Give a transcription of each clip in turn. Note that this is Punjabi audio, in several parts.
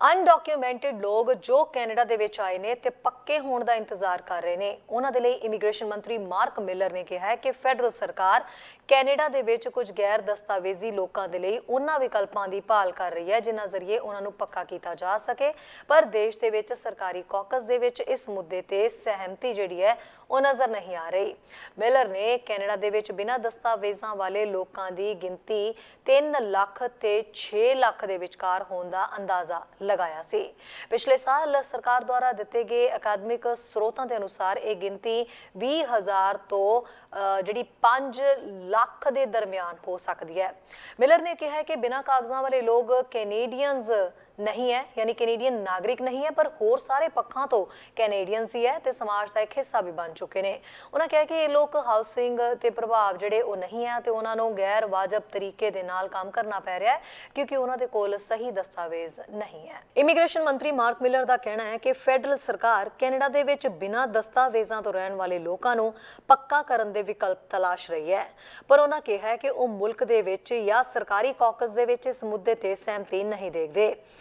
ਅਨਡਾਕੂਮੈਂਟਡ ਲੋਕ ਜੋ ਕੈਨੇਡਾ ਦੇ ਵਿੱਚ ਆਏ ਨੇ ਤੇ ਪੱਕੇ ਹੋਣ ਦਾ ਇੰਤਜ਼ਾਰ ਕਰ ਰਹੇ ਨੇ। ਉਹਨਾਂ ਦੇ ਲਈ ਇਮੀਗ੍ਰੇਸ਼ਨ ਮੰਤਰੀ ਮਾਰਕ ਮਿਲਰ ਨੇ ਕਿਹਾ ਹੈ ਕਿ ਫੈਡਰਲ ਸਰਕਾਰ ਕੈਨੇਡਾ ਦੇ ਵਿੱਚ ਕੁਝ ਗੈਰ ਦਸਤਾਵੇਜ਼ੀ ਲੋਕਾਂ ਦੇ ਲਈ ਉਹਨਾਂ ਵਿਕਲਪਾਂ ਦੀ ਭਾਲ ਕਰ ਰਹੀ ਹੈ, ਜਿਨ੍ਹਾਂ ਜ਼ਰੀਏ ਉਹਨਾਂ ਨੂੰ ਪੱਕਾ ਕੀਤਾ ਜਾ ਸਕੇ। ਪਰ ਦੇਸ਼ ਦੇ ਵਿੱਚ ਸਰਕਾਰੀ ਕੌਕਸ ਦੇ ਵਿੱਚ ਇਸ ਮੁੱਦੇ ਤੇ ਸਹਿਮਤੀ ਜਿਹੜੀ ਹੈ, ਉਹ ਨਜ਼ਰ ਨਹੀਂ ਆ ਰਹੀ। ਮਿਲਰ ਨੇ ਕੈਨੇਡਾ ਦੇ ਵਿੱਚ ਬਿਨਾਂ ਦਸਤਾਵੇਜ਼ਾਂ ਵਾਲੇ ਲੋਕਾਂ ਦੀ ਗਿਣਤੀ 3 ਲੱਖ ਤੇ 6 ਲੱਖ ਦੇ ਵਿਚਕਾਰ ਹੋਣ ਦਾ ਅੰਦਾਜ਼ਾ ਲਗਾਇਆ ਸੀ। ਪਿਛਲੇ ਸਾਲ ਸਰਕਾਰ ਦੁਆਰਾ ਦਿੱਤੇ ਗਏ ਅਕਾਦਮਿਕ ਸਰੋਤਾਂ ਦੇ ਅਨੁਸਾਰ ਇਹ ਗਿਣਤੀ 20000 ਤੋਂ ਅ, ਜਿਹੜੀ 5 ਲੱਖ ਦੇ ਦਰਮਿਆਨ ਹੋ ਸਕਦੀ ਹੈ। ਮਿਲਰ ਨੇ ਕਿਹਾ ਕਿ ਬਿਨਾਂ ਕਾਗਜ਼ਾਂ ਵਾਲੇ ਲੋਕ ਕੈਨੇਡੀਅਨਸ ਨਹੀਂ ਹੈ, ਯਾਨੀ ਕੈਨੇਡੀਅਨ ਨਾਗਰਿਕ ਨਹੀਂ ਹੈ, ਪਰ ਹੋਰ ਸਾਰੇ ਪੱਖਾਂ ਤੋਂ ਕੈਨੇਡੀਅਨਸ ਹੀ ਹੈ ਤੇ ਸਮਾਜ ਦਾ ਇੱਕ ਹਿੱਸਾ ਵੀ ਬਣ ਚੁੱਕੇ ਨੇ। ਉਹਨਾਂ ਕਿਹਾ ਕਿ ਇਹ ਲੋਕ ਹਾਊਸਿੰਗ ਤੇ ਪ੍ਰਭਾਵ ਜਿਹੜੇ ਉਹ ਨਹੀਂ ਹੈ ਤੇ ਉਹਨਾਂ ਨੂੰ ਗੈਰ ਵਾਜਬ ਤਰੀਕੇ ਦੇ ਨਾਲ ਕੰਮ ਕਰਨਾ ਪੈ ਰਿਹਾ ਹੈ, ਕਿਉਂਕਿ ਉਹਨਾਂ ਦੇ ਕੋਲ ਸਹੀ ਦਸਤਾਵੇਜ਼ ਨਹੀਂ ਹੈ। ਇਮੀਗ੍ਰੇਸ਼ਨ ਮੰਤਰੀ ਮਾਰਕ ਮਿਲਰ ਦਾ ਕਹਿਣਾ ਹੈ ਕਿ ਫੈਡਰਲ ਸਰਕਾਰ ਕੈਨੇਡਾ ਦੇ ਵਿੱਚ ਬਿਨਾਂ ਦਸਤਾਵੇਜ਼ਾਂ ਤੋਂ ਰਹਿਣ ਵਾਲੇ ਲੋਕਾਂ ਨੂੰ ਪੱਕਾ ਕਰਨ ਦੇ ਵਿਕਲਪ ਤਲਾਸ਼ ਰਹੀ ਹੈ। ਪਰ ਉਹਨਾਂ ਕਿਹਾ ਹੈ ਕਿ ਉਹ ਮੁਲਕ ਦੇ ਵਿੱਚ ਜਾਂ ਸਰਕਾਰੀ ਕੌਕਸ ਦੇ ਵਿੱਚ ਇਸ ਮੁੱਦੇ ਤੇ ਸਹਿਮਤੀ ਨਹੀਂ ਦੇਖਦੇ।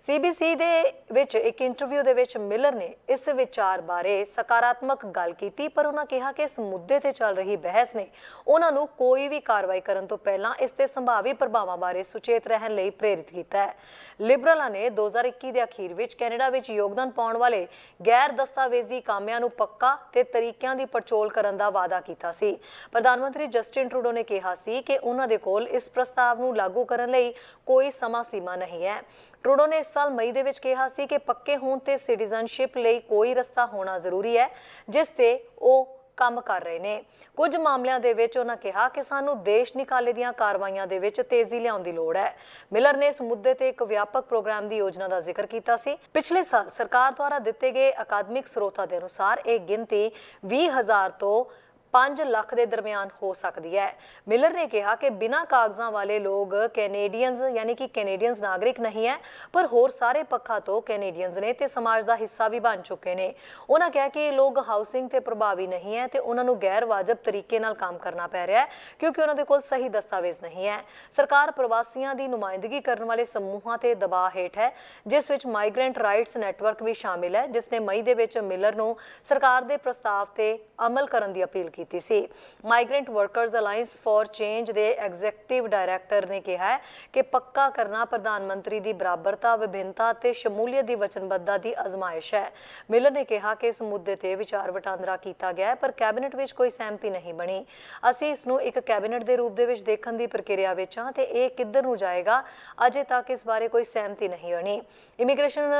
ਸੀਬੀਸੀ ਦੇ ਵਿੱਚ ਇੱਕ ਇੰਟਰਵਿਊ ਦੇ ਵਿੱਚ ਮਿਲਰ ਨੇ ਇਸ ਵਿਚਾਰ ਬਾਰੇ ਸਕਾਰਾਤਮਕ ਗੱਲ ਕੀਤੀ, ਪਰ ਉਹਨਾਂ ਕਿਹਾ ਕਿ ਇਸ ਮੁੱਦੇ ਤੇ ਚੱਲ ਰਹੀ ਬਹਿਸ ਨੇ ਉਹਨਾਂ ਨੂੰ ਕੋਈ ਵੀ ਕਾਰਵਾਈ ਕਰਨ ਤੋਂ ਪਹਿਲਾਂ ਇਸ ਦੇ ਸੰਭਾਵੀ ਪ੍ਰਭਾਵਾਂ ਬਾਰੇ ਸੁਚੇਤ ਰਹਿਣ ਲਈ ਪ੍ਰੇਰਿਤ ਕੀਤਾ ਹੈ। ਲਿਬਰਲਾਂ ਨੇ 2021 ਦੇ ਅਖੀਰ ਵਿੱਚ ਕੈਨੇਡਾ ਵਿੱਚ ਯੋਗਦਾਨ ਪਾਉਣ ਵਾਲੇ ਗੈਰ ਦਸਤਾਵੇਜ਼ੀ ਕਾਮਿਆਂ ਨੂੰ ਪੱਕਾ ਤੇ ਤਰੀਕਿਆਂ ਦੀ ਪੜਚੋਲ ਕਰਨ ਦਾ ਵਾਅਦਾ ਕੀਤਾ ਸੀ। ਪ੍ਰਧਾਨ ਮੰਤਰੀ ਜਸਟਿਨ ਟਰੂਡੋ ਨੇ ਕਿਹਾ ਸੀ ਕਿ ਉਹਨਾਂ ਦੇ ਕੋਲ ਇਸ ਪ੍ਰਸਤਾਵ ਨੂੰ ਲਾਗੂ ਕਰਨ ਲਈ ਕੋਈ ਸਮਾਂ ਸੀਮਾ ਨਹੀਂ ਹੈ। ਟਰੂਡੋ ਨੇ ਇਸ ਸਾਲ ਮਈ ਦੇ ਵਿੱਚ ਕਿਹਾ ਸੀ ਕਿ ਪੱਕੇ ਹੋਣ ਤੇ ਸਿਟੀਜ਼ਨਸ਼ਿਪ ਲਈ ਕੋਈ ਰਸਤਾ ਹੋਣਾ ਜ਼ਰੂਰੀ ਹੈ, ਜਿਸ ਤੇ ਉਹ ਕੰਮ ਕਰ ਰਹੇ ਨੇ। ਕੁਝ ਮਾਮਲਿਆਂ ਦੇ ਵਿੱਚ ਉਹਨਾਂ ਕਿਹਾ ਕਿ ਸਾਨੂੰ ਦੇਸ਼ ਨਿਕਾਲੇ ਦੀਆਂ ਕਾਰਵਾਈਆਂ ਦੇ ਵਿੱਚ ਤੇਜ਼ੀ ਲਿਆਉਣ ਦੀ ਲੋੜ ਹੈ। ਮਿਲਰ ਨੇ ਇਸ ਮੁੱਦੇ ਤੇ ਇੱਕ ਵਿਆਪਕ ਪ੍ਰੋਗਰਾਮ ਦੀ ਯੋਜਨਾ ਦਾ ਜ਼ਿਕਰ ਕੀਤਾ ਸੀ। ਪਿਛਲੇ ਸਾਲ ਸਰਕਾਰ ਦੁਆਰਾ ਦਿੱਤੇ ਗਏ ਅਕਾਦਮਿਕ ਸਰੋਤਾਂ ਦੇ ਅਨੁਸਾਰ ਇਹ ਗਿਣਤੀ 20000 ਤੋਂ 5 ਲੱਖ ਦੇ ਦਰਮਿਆਨ ਹੋ ਸਕਦੀ ਹੈ। ਮਿਲਰ ਨੇ ਕਿਹਾ ਕਿ ਬਿਨਾਂ ਕਾਗਜ਼ਾਂ ਵਾਲੇ ਲੋਕ ਕੈਨੇਡੀਅਨਸ ਯਾਨੀ ਕਿ ਕੈਨੇਡੀਅਨਸ ਨਾਗਰਿਕ ਨਹੀਂ ਹੈ, ਪਰ ਹੋਰ ਸਾਰੇ ਪੱਖਾਂ ਤੋਂ ਕੈਨੇਡੀਅਨਸ ਨੇ ਤੇ ਸਮਾਜ ਦਾ ਹਿੱਸਾ ਵੀ ਬਣ ਚੁੱਕੇ ਨੇ। ਉਹਨਾਂ ਕਿਹਾ ਕਿ ਇਹ ਲੋਕ ਹਾਊਸਿੰਗ ਤੇ ਪ੍ਰਭਾਵੀ ਨਹੀਂ ਹੈ ਤੇ ਉਹਨਾਂ ਨੂੰ ਗੈਰ ਵਾਜਬ ਤਰੀਕੇ ਨਾਲ ਕੰਮ ਕਰਨਾ ਪੈ ਰਿਹਾ ਹੈ, ਕਿਉਂਕਿ ਉਹਨਾਂ ਦੇ ਕੋਲ ਸਹੀ ਦਸਤਾਵੇਜ਼ ਨਹੀਂ ਹੈ। ਸਰਕਾਰ ਪ੍ਰਵਾਸੀਆਂ ਦੀ ਨੁਮਾਇੰਦਗੀ ਕਰਨ ਵਾਲੇ ਸਮੂਹਾਂ ਤੇ ਦਬਾਅ ਹੇਠ ਹੈ, ਜਿਸ ਵਿੱਚ ਮਾਈਗ੍ਰੈਂਟ ਰਾਈਟਸ ਨੈਟਵਰਕ ਵੀ ਸ਼ਾਮਿਲ ਹੈ, ਜਿਸ ਨੇ ਮਈ ਦੇ ਵਿੱਚ ਮਿਲਰ ਨੂੰ ਸਰਕਾਰ ਦੇ ਪ੍ਰਸਤਾਵ ਤੇ ਅਮਲ ਕਰਨ ਦੀ ਅਪੀਲ ਕੀਤੀ ਸੀ। Migrant workers alliance for change ਦੇ ਐਗਜ਼ੀਕਟਿਵ ਡਾਇਰੈਕਟਰ ਨੇ ਕਿਹਾ ਹੈ ਕਿ ਪੱਕਾ ਕਰਨਾ ਪ੍ਰਧਾਨ ਮੰਤਰੀ ਦੀ ਬਰਾਬਰਤਾ, ਵਿਭਿੰਨਤਾ ਤੇ ਸ਼ਮੂਲੀਅਤ ਦੀ ਵਚਨਬੱਧਤਾ ਦੀ ਅਜ਼ਮਾਇਸ਼ ਹੈ। ਮਿਲਰ ਨੇ ਕਿਹਾ ਕਿ ਇਸ ਮੁੱਦੇ ਤੇ ਵਿਚਾਰ ਵਟਾਂਦਰਾ ਕੀਤਾ ਗਿਆ ਹੈ, ਪਰ ਕੈਬਨਿਟ ਵਿੱਚ ਕੋਈ ਸਹਿਮਤੀ ਨਹੀਂ ਬਣੀ। ਅਸੀਂ ਇਸ ਨੂੰ ਇੱਕ ਕੈਬਨਿਟ ਦੇ ਰੂਪ ਦੇ ਵਿੱਚ ਦੇਖਣ ਦੀ ਪ੍ਰਕਿਰਿਆ ਵਿੱਚ ਹਾਂ ਤੇ ਇਹ ਕਿੱਧਰ ਨੂੰ ਜਾਏਗਾ? ਅਜੇ ਤੱਕ ਇਸ ਬਾਰੇ ਕੋਈ ਸਹਿਮਤੀ ਨਹੀਂ ਬਣੀ। ਇਮੀਗ੍ਰੇਸ਼ਨ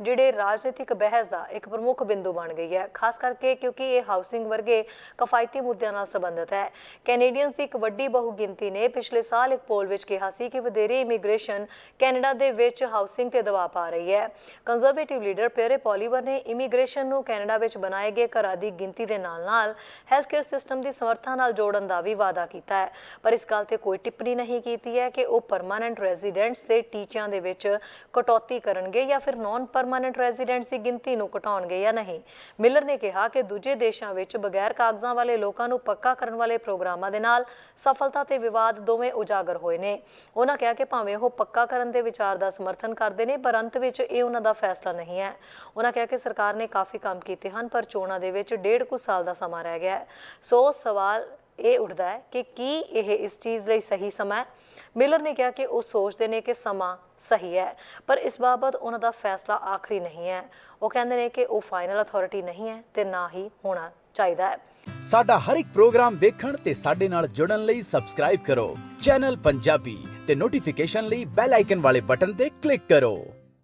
ਜਿਹੜੇ ਰਾਜਨੀਤਿਕ ਬਹਿਸ ਦਾ ਇੱਕ ਪ੍ਰਮੁੱਖ ਬਿੰਦੂ ਬਣ ਗਈ ਹੈ, ਖਾਸ ਕਰਕੇ ਕਿਉਂਕਿ ਇਹ ਹਾਊਸਿੰਗ ਵਰਗੇ ਕਿਫਾਇਤੀ ਮੁੱਦਿਆਂ ਨਾਲ ਸੰਬੰਧਿਤ ਹੈ। ਕੈਨੇਡੀਅਨਸ ਦੀ ਇੱਕ ਵੱਡੀ ਬਹੁਗਿਣਤੀ ਨੇ ਪਿਛਲੇ ਸਾਲ ਇੱਕ ਪੋਲ ਵਿੱਚ ਕਿਹਾ ਸੀ ਕਿ ਵਧੇਰੇ ਇਮੀਗ੍ਰੇਸ਼ਨ ਕੈਨੇਡਾ ਦੇ ਵਿੱਚ ਹਾਊਸਿੰਗ ਤੇ ਦਬਾਅ ਪਾ ਰਹੀ ਹੈ। ਕੰਜ਼ਰਵੇਟਿਵ ਲੀਡਰ ਪਿਅਰੇ ਪੋਲੀਵਰ ਨੇ ਇਮੀਗ੍ਰੇਸ਼ਨ ਨੂੰ ਕੈਨੇਡਾ ਵਿੱਚ ਬਣਾਏ ਗਏ ਘਰਾਂ ਦੀ ਗਿਣਤੀ ਦੇ ਨਾਲ-ਨਾਲ ਹੈਲਥ ਕੇਅਰ ਸਿਸਟਮ ਦੀ ਸਮਰੱਥਾ ਨਾਲ ਜੋੜਨ ਦਾ ਵੀ ਵਾਅਦਾ ਕੀਤਾ ਹੈ। ਪਰ ਇਸ ਗੱਲ ਤੇ ਕੋਈ ਟਿੱਪਣੀ ਨਹੀਂ ਕੀਤੀ ਹੈ ਕਿ ਉਹ ਪਰਮਾਨੈਂਟ ਰੈਜ਼ੀਡੈਂਟਸ ਦੇ ਟੀਚਿਆਂ ਦੇ ਵਿੱਚ ਕਟੌਤੀ ਕਰਨਗੇ ਜਾਂ ਫਿਰ ਨਾਨ ਪਰਮਾਨੈਂਟ ਰੈਜ਼ੀਡੈਂਟਸ ਦੀ ਗਿਣਤੀ ਨੂੰ ਘਟਾਉਣਗੇ ਜਾਂ ਨਹੀਂ? ਮਿਲਰ ਨੇ ਕਿਹਾ ਕਿ ਦੂਜੇ ਦੇਸ਼ਾਂ ਵਿੱਚ ਬਗੈਰ ਕਾਗਜ਼ਾਂ ਵਾਲੇ ਲੋਕਾਂ ਨੂੰ ਪੱਕਾ ਕਰਨ ਵਾਲੇ ਪ੍ਰੋਗਰਾਮਾਂ ਦੇ ਨਾਲ ਸਫਲਤਾ ਤੇ ਵਿਵਾਦ ਦੋਵੇਂ ਉਜਾਗਰ ਹੋਏ ਨੇ। ਉਹਨਾਂ ਕਿਹਾ ਕਿ ਭਾਵੇਂ ਉਹ ਪੱਕਾ ਕਰਨ ਦੇ ਵਿਚਾਰ ਦਾ ਸਮਰਥਨ ਕਰਦੇ ਨੇ, ਪਰ ਅੰਤ ਵਿੱਚ ਇਹ ਉਹਨਾਂ ਦਾ ਫੈਸਲਾ ਨਹੀਂ ਹੈ। ਉਹਨਾਂ ਕਿਹਾ ਕਿ ਸਰਕਾਰ ਨੇ ਕਾਫੀ ਕੰਮ ਕੀਤੇ ਹਨ, ਪਰ ਚੋਣਾਂ ਦੇ ਵਿੱਚ ਡੇਢ ਕੁ ਸਾਲ ਦਾ ਸਮਾਂ ਰਹਿ ਗਿਆ ਹੈ। ਸੋ ਸਵਾਲ ਇਹ ਉੱਠਦਾ ਹੈ ਕਿ ਕੀ ਇਹ ਇਸ ਚੀਜ਼ ਲਈ ਸਹੀ ਸਮਾਂ ਹੈ? ਮਿਲਰ ਨੇ ਕਿਹਾ ਕਿ ਉਹ ਸੋਚਦੇ ਨੇ ਕਿ ਸਮਾਂ ਸਹੀ ਹੈ, ਪਰ ਇਸ ਬਾਬਤ ਉਹਨਾਂ ਦਾ ਫੈਸਲਾ ਆਖਰੀ ਨਹੀਂ ਹੈ। ਉਹ ਕਹਿੰਦੇ ਨੇ ਕਿ ਉਹ ਫਾਈਨਲ ਅਥਾਰਟੀ ਨਹੀਂ ਹੈ ਤੇ ਨਾ ਹੀ ਹੋਣਾ ਚਾਹੀਦਾ ਹੈ। ਸਾਡਾ ਹਰ ਇੱਕ ਪ੍ਰੋਗਰਾਮ ਦੇਖਣ ਤੇ ਸਾਡੇ ਨਾਲ ਜੁੜਨ ਲਈ ਸਬਸਕ੍ਰਾਈਬ ਕਰੋ। ਚੈਨਲ ਪੰਜਾਬੀ ਤੇ ਨੋਟੀਫਿਕੇਸ਼ਨ ਲਈ ਬੈਲ ਆਈਕਨ ਵਾਲੇ ਬਟਨ ਤੇ ਕਲਿੱਕ ਕਰੋ।